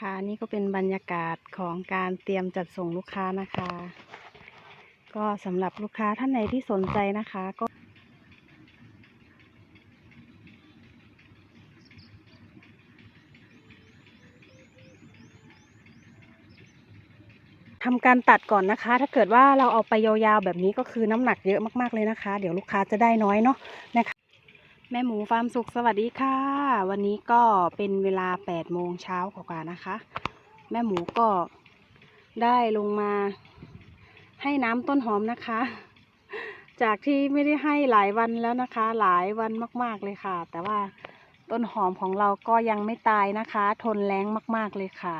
คะ นี่ก็เป็นบรรยากาศของการเตรียมจัดส่งลูกค้านะคะ ก็สำหรับลูกค้าท่านไหนที่สนใจนะคะ ก็ทำการตัดก่อนนะคะ ถ้าเกิดว่าเราเอาไปยาวๆแบบนี้ก็คือน้ำหนักเยอะมากๆเลยนะคะ เดี๋ยวลูกค้าจะได้น้อยเนาะนะคะ แม่หมูฟาร์มสุขสวัสดีค่ะ วันนี้ก็เป็นเวลา8โมงเช้ากว่าๆนะคะ แม่หมูก็ได้ลงมาให้น้ำต้นหอมนะคะ จากที่ไม่ได้ให้หลายวันแล้วนะคะ หลายวันมากๆเลยค่ะ แต่ว่าต้นหอมของเราก็ยังไม่ตายนะคะ ทนแรงมากๆเลยค่ะ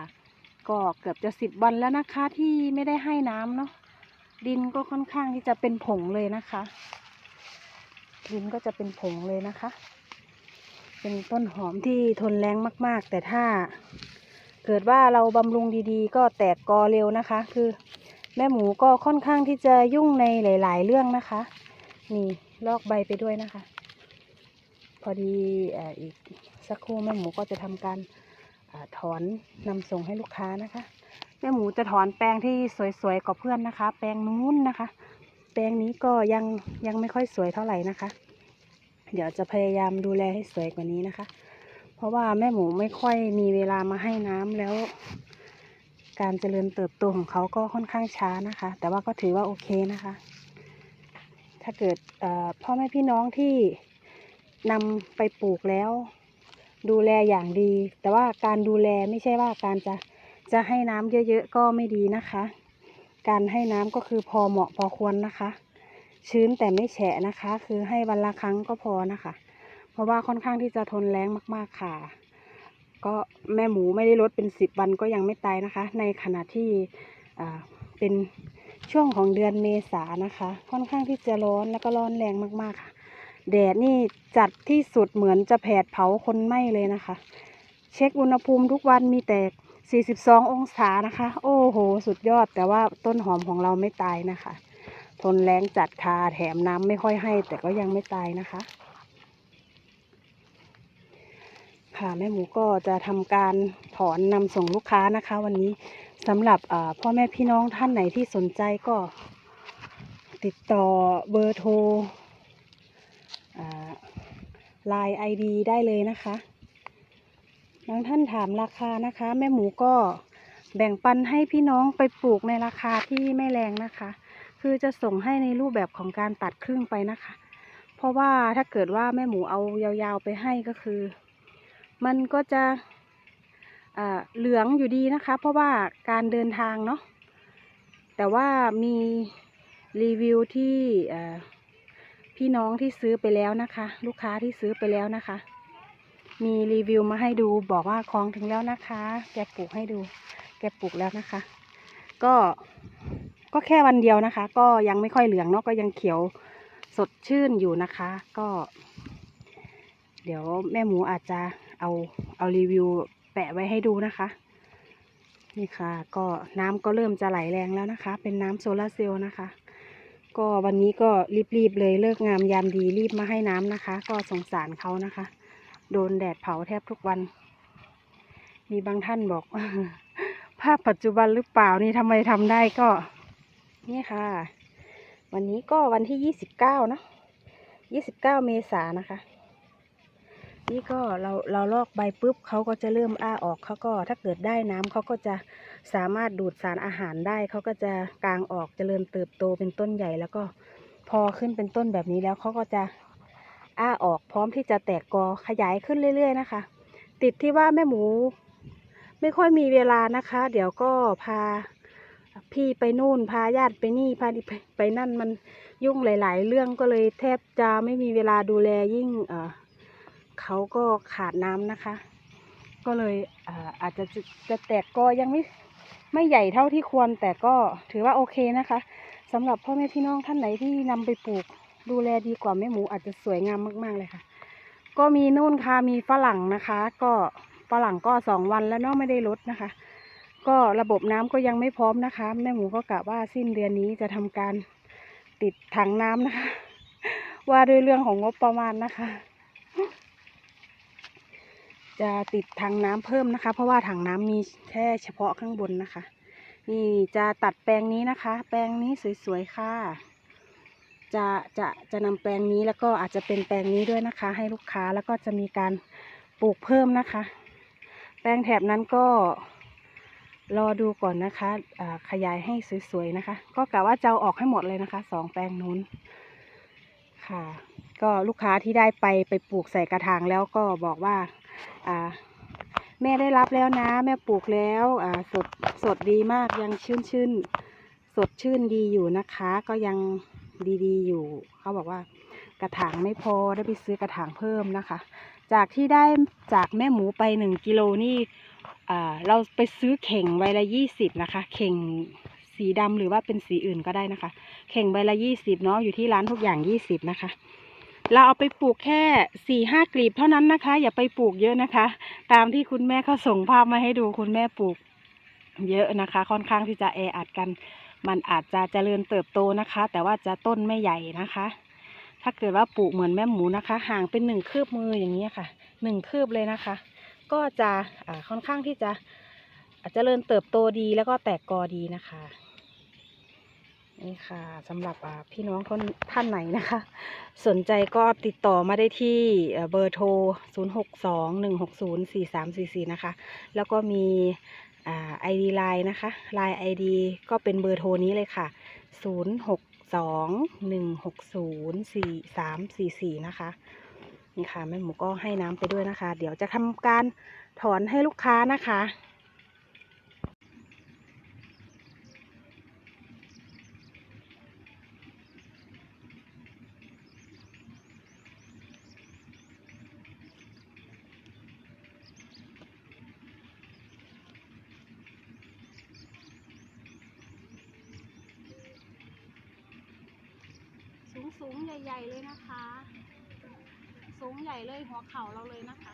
ก็เกือบจะสิบวันแล้วนะคะที่ไม่ได้ให้น้ำเนาะดินก็ค่อนข้างที่จะเป็นผงเลยนะคะ ดินก็จะเป็นผงเลยนะคะ เป็นต้นหอมที่ทนแรงมาก ๆ แต่ถ้าเกิดว่าเราบำรุงดีๆ ก็แตกกอเร็วนะคะ คือแม่หมูก็ค่อนข้างที่จะยุ่งในหลาย ๆ เรื่องนะคะ นี่ลอกใบไปด้วยนะคะ พอดีอ,อีกสักครู่แม่หมูก็จะทำการอถอนนำส่งให้ลูกค้านะคะ แม่หมูจะถอนแปลงที่สวยๆกว่าเพื่อนนะคะ แปลงนู้นนะคะ แปลงนี้ก็ยังยังไม่ค่อยสวยเท่าไหร่นะคะ เดี๋ยวจะพยายามดูแลให้สวยกว่านี้นะคะ เพราะว่าแม่หมูไม่ค่อยมีเวลามาให้น้ำแล้ว การเจริญเติบโตของเขาก็ค่อนข้างช้านะคะ แต่ว่าก็ถือว่าโอเคนะคะ ถ้าเกิดพ่อแม่พี่น้องที่นำไปปลูกแล้ว ดูแลอย่างดี แต่ว่าการดูแลไม่ใช่ว่าการจะจะให้น้ำเยอะๆก็ไม่ดีนะคะ การให้น้ำก็คือพอเหมาะพอควรนะคะ ชื้นแต่ไม่แฉะนะคะ คือให้วันละครั้งก็พอนะคะ เพราะว่าค่อนข้างที่จะทนแรงมากๆค่ะ ก็แม่หมูไม่ได้ลดเป็นสิบวันก็ยังไม่ตายนะคะ ในขณะที่เป็นช่วงของเดือนเมษานะคะ ค่อนข้างที่จะร้อนแล้วก็ร้อนแรงมากๆค่ะ แดดนี่จัดที่สุดเหมือนจะแผดเผาคนไหม้เลยนะคะ เช็คอุณหภูมิทุกวันมีแต่ 42 องศานะคะ โอ้โห สุดยอดแต่ว่าต้นหอมของเราไม่ตายนะคะ ทนแรงจัดคาแถมน้ำไม่ค่อยให้ แต่ก็ยังไม่ตายนะคะ ค่ะแม่หมูก็จะทำการถอนนำส่งลูกค้านะคะ วันนี้สำหรับพ่อแม่พี่น้องท่านไหนที่สนใจก็ติดต่อเบอร์โทรไลน์ไอดีได้เลยนะคะ บางท่านถามราคานะคะ แม่หมูก็แบ่งปันให้พี่น้องไปปลูกในราคาที่ไม่แรงนะคะ คือจะส่งให้ในรูปแบบของการตัดครึ่งไปนะคะ เพราะว่าถ้าเกิดว่าแม่หมูเอายาวๆไปให้ก็คือ มันก็จะเหลืองอยู่ดีนะคะ เพราะว่าการเดินทางเนาะแต่ว่ามีรีวิวที่พี่น้องที่ซื้อไปแล้วนะคะ ลูกค้าที่ซื้อไปแล้วนะคะ มีรีวิวมาให้ดูบอกว่าของถึงแล้วนะคะ แกปลูกให้ดู แกปลูกแล้วนะคะ ก็ก็แค่วันเดียวนะคะ ก็ยังไม่ค่อยเหลืองเนาะก็ยังเขียวสดชื่นอยู่นะคะ ก็ เดี๋ยวแม่หมูอาจจะเอาเอารีวิวแปะไว้ให้ดูนะคะ นี่ค่ะ ก็น้ำก็เริ่มจะไหลแรงแล้วนะคะ เป็นน้ำโซลาร์เซลล์นะคะ ก็วันนี้ก็รีบๆเลยเลิกงามยามดีรีบมาให้น้ำนะคะ ก็สงสารเขานะคะ โดนแดดเผาแทบทุกวัน มีบางท่านบอก ภาพปัจจุบันหรือเปล่านี่ทำไมทำได้ก็ นี่ค่ะ วันนี้ก็วันที่ยี่สิบเก้านะยี่สิบเก้าเมษานะคะ นี่ก็เราเราลอกใบปุ๊บเขาก็จะเริ่มอ้าออกเขาก็ถ้าเกิดได้น้ำเขาก็จะสามารถดูดสารอาหารได้เขาก็จะกางออกเจริญเติบโตเป็นต้นใหญ่แล้วก็พอขึ้นเป็นต้นแบบนี้แล้วเขาก็จะ อ้าออกพร้อมที่จะแตกกอขยายขึ้นเรื่อย ๆ นะคะ ติดที่ว่าแม่หมู ไม่ค่อยมีเวลานะคะ เดี๋ยวก็พาพี่ไปนู่นพาญาติไปนี่พาไปไปนั่นมันยุ่งหลาย ๆ เรื่องก็เลยแทบจะไม่มีเวลาดูแลยิ่งเออเขาก็ขาดน้ำนะคะ ก็เลยอาจจะจะแตกกอยังไม่ไม่ใหญ่เท่าที่ควรแต่ก็ถือว่าโอเคนะคะสำหรับพ่อแม่พี่น้องท่านไหนที่นำไปปลูก ดูแลดีกว่าแม่หมูอาจจะสวยงามมาก ๆ เลยค่ะ ก็มีนู่นค่ะมีฝรั่งนะคะ ก็ฝรั่งก็สองวันแล้วเนาะไม่ได้ลดนะคะ ก็ระบบน้ำก็ยังไม่พร้อมนะคะ แม่หมูก็กะว่าสิ้นเดือนนี้จะทำการติดถังน้ำนะคะ ว่าด้วยเรื่องของงบประมาณนะคะ จะติดถังน้ำเพิ่มนะคะ เพราะว่าถังน้ำมีแค่เฉพาะข้างบนนะคะ นี่จะตัดแปลงนี้นะคะ แปลงนี้สวยๆค่ะ จะจะจะนำแปลงนี้แล้วก็อาจจะเป็นแปลงนี้ด้วยนะคะ ให้ลูกค้าแล้วก็จะมีการปลูกเพิ่มนะคะ แปลงแถบนั้นก็รอดูก่อนนะคะอ่าขยายให้สวยๆนะคะ ก็กะว่าจะเอาออกให้หมดเลยนะคะสองแปลงนู้นค่ะ ก็ลูกค้าที่ได้ไปไปปลูกใส่กระถางแล้วก็บอกว่าแม่ได้รับแล้วนะ แม่ปลูกแล้วสดสดดีมากยังชื่นชื่นสดชื่นดีอยู่นะคะ ก็ยัง ดีๆ อยู่ เขาบอกว่ากระถางไม่พอได้ไปซื้อกระถางเพิ่มนะคะ จากที่ได้จากแม่หมูไปหนึ่งกิโลนี่เราไปซื้อเข่งใบละยี่สิบนะคะ เข่งสีดำหรือว่าเป็นสีอื่นก็ได้นะคะ เข่งใบละยี่สิบเนาะอยู่ที่ร้านทุกอย่างยี่สิบนะคะ เราเอาไปปลูกแค่สี่ห้ากลีบเท่านั้นนะคะ อย่าไปปลูกเยอะนะคะ ตามที่คุณแม่เขาส่งภาพมาให้ดูคุณแม่ปลูกเยอะนะคะ ค่อนข้างที่จะแออัดกัน มันอาจจะเจริญเติบโตนะคะ แต่ว่าจะต้นไม่ใหญ่นะคะ ถ้าเกิดว่าปลูกเหมือนแม่หมูนะคะ ห่างเป็นหนึ่งคืบมืออย่างนี้ค่ะหนึ่งคืบเลยนะคะ ก็จะค่อนข้างที่จะอาจจะเจริญเติบโตดีแล้วก็แตกกอดีนะคะนี่ค่ะสำหรับพี่น้องท่านไหนนะคะ สนใจก็ติดต่อมาได้ที่เบอร์โทร 0 6 2 1 6 0 4 3 4 4 นะคะ แล้วก็มี อ่า ID Line นะคะ Line ID ก็เป็นเบอร์โทรนี้เลยค่ะ 0 6 2 1 6 0 4 3 4 4 นะคะ นี่ค่ะแม่หมูก็ให้น้ำไปด้วยนะคะ เดี๋ยวจะทำการถอนให้ลูกค้านะคะ สูงใหญ่ ๆ เลยนะคะ สูงใหญ่เลยหัวเข่าเราเลยนะคะ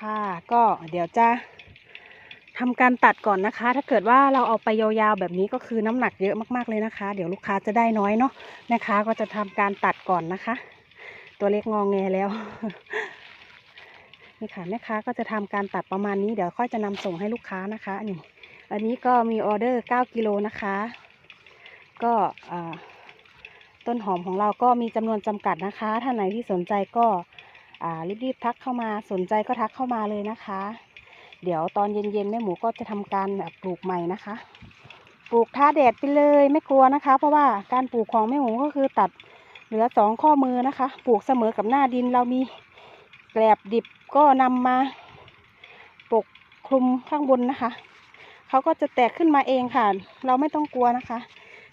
ค่ะ ก็เดี๋ยวจะทำการตัดก่อนนะคะ ถ้าเกิดว่าเราเอาไปยาวๆแบบนี้ก็คือน้ำหนักเยอะมากๆเลยนะคะ เดี๋ยวลูกค้าจะได้น้อยเนาะแม่ค้าก็จะทำการตัดก่อนนะคะ ตัวเล็กงองแงแล้วนี่ค่ะแม่ค้าก็จะทำการตัดประมาณนี้เดี๋ยวค่อยจะนำส่งให้ลูกค้านะคะนี่อันนี้ก็มีออเดอร์9กิโลนะคะ ก็ต้นหอมของเราก็มีจำนวนจำกัดนะคะท่านไหนที่สนใจก็ รีบๆทักเข้ามาสนใจก็ทักเข้ามาเลยนะคะ เดี๋ยวตอนเย็นๆแม่หมูก็จะทำการแบบปลูกใหม่นะคะ ปลูกท่าแดดไปเลยไม่กลัวนะคะ เพราะว่าการปลูกของแม่หมูก็คือตัดเหลือสองข้อมือนะคะ ปลูกเสมอกับหน้าดินเรามีแกลบดิบก็นำมาปกคลุมข้างบนนะคะเขาก็จะแตกขึ้นมาเองค่ะ เราไม่ต้องกลัวนะคะ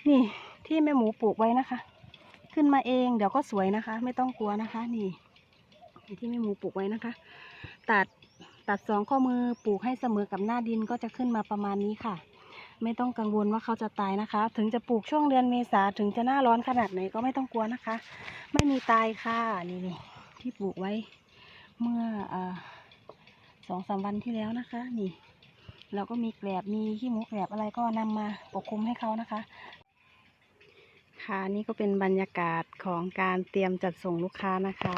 นี่ที่แม่หมูปลูกไว้นะคะ ขึ้นมาเองเดี๋ยวก็สวยนะคะ ไม่ต้องกลัวนะคะ นี่ ที่แม่หมูปลูกไว้นะคะ ตัดตัดสองข้อมือปลูกให้เสมอกับหน้าดินก็จะขึ้นมาประมาณนี้ค่ะ ไม่ต้องกังวลว่าเขาจะตายนะคะ ถึงจะปลูกช่วงเดือนเมษาถึงจะหน้าร้อนขนาดไหนก็ไม่ต้องกลัวนะคะ ไม่มีตายค่ะนี่นี่ที่ปลูกไว้เมื่ออสองสามวันที่แล้วนะคะ นี่ เราก็มีแกลบมีขี้หมูแกลบอะไรก็นำมาปกคลุมให้เขานะคะ ค่ะนี่ก็เป็นบรรยากาศของการเตรียมจัดส่งลูกค้านะคะ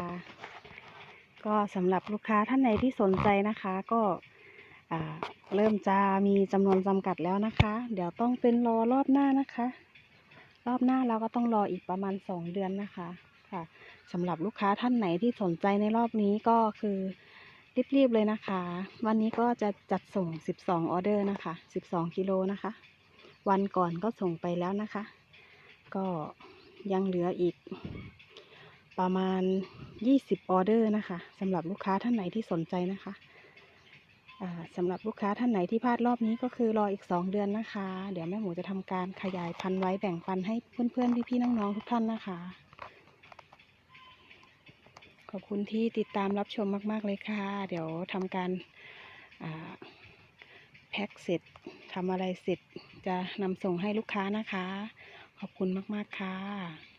ก็สำหรับลูกค้าท่านไหนที่สนใจนะคะ ก็เริ่มจะมีจำนวนจำกัดแล้วนะคะ เดี๋ยวต้องเป็นรอรอบหน้านะคะ รอบหน้าเราก็ต้องรออีกประมาณสองเดือนนะคะค่ะสำหรับลูกค้าท่านไหนที่สนใจในรอบนี้ก็คือรีบๆเลยนะคะ วันนี้ก็จะจัดส่ง 12 ออเดอร์นะคะ 12 กิโลนะคะ วันก่อนก็ส่งไปแล้วนะคะ ก็ยังเหลืออีก ประมาณ 20 ออเดอร์นะคะสำหรับลูกค้าท่านไหนที่สนใจนะคะสำหรับลูกค้าท่านไหนที่พลาดรอบนี้ก็คือรออีก 2 เดือนนะคะ เดี๋ยวแม่หมูจะทำการขยายพันธุ์ไว้แบ่งปันให้เพื่อนๆพี่ๆน้องๆทุกท่านนะคะ ขอบคุณที่ติดตามรับชมมากๆเลยค่ะ เดี๋ยวทำการแพ็คเสร็จทำอะไรเสร็จจะนำส่งให้ลูกค้านะคะ ขอบคุณมากๆค่ะ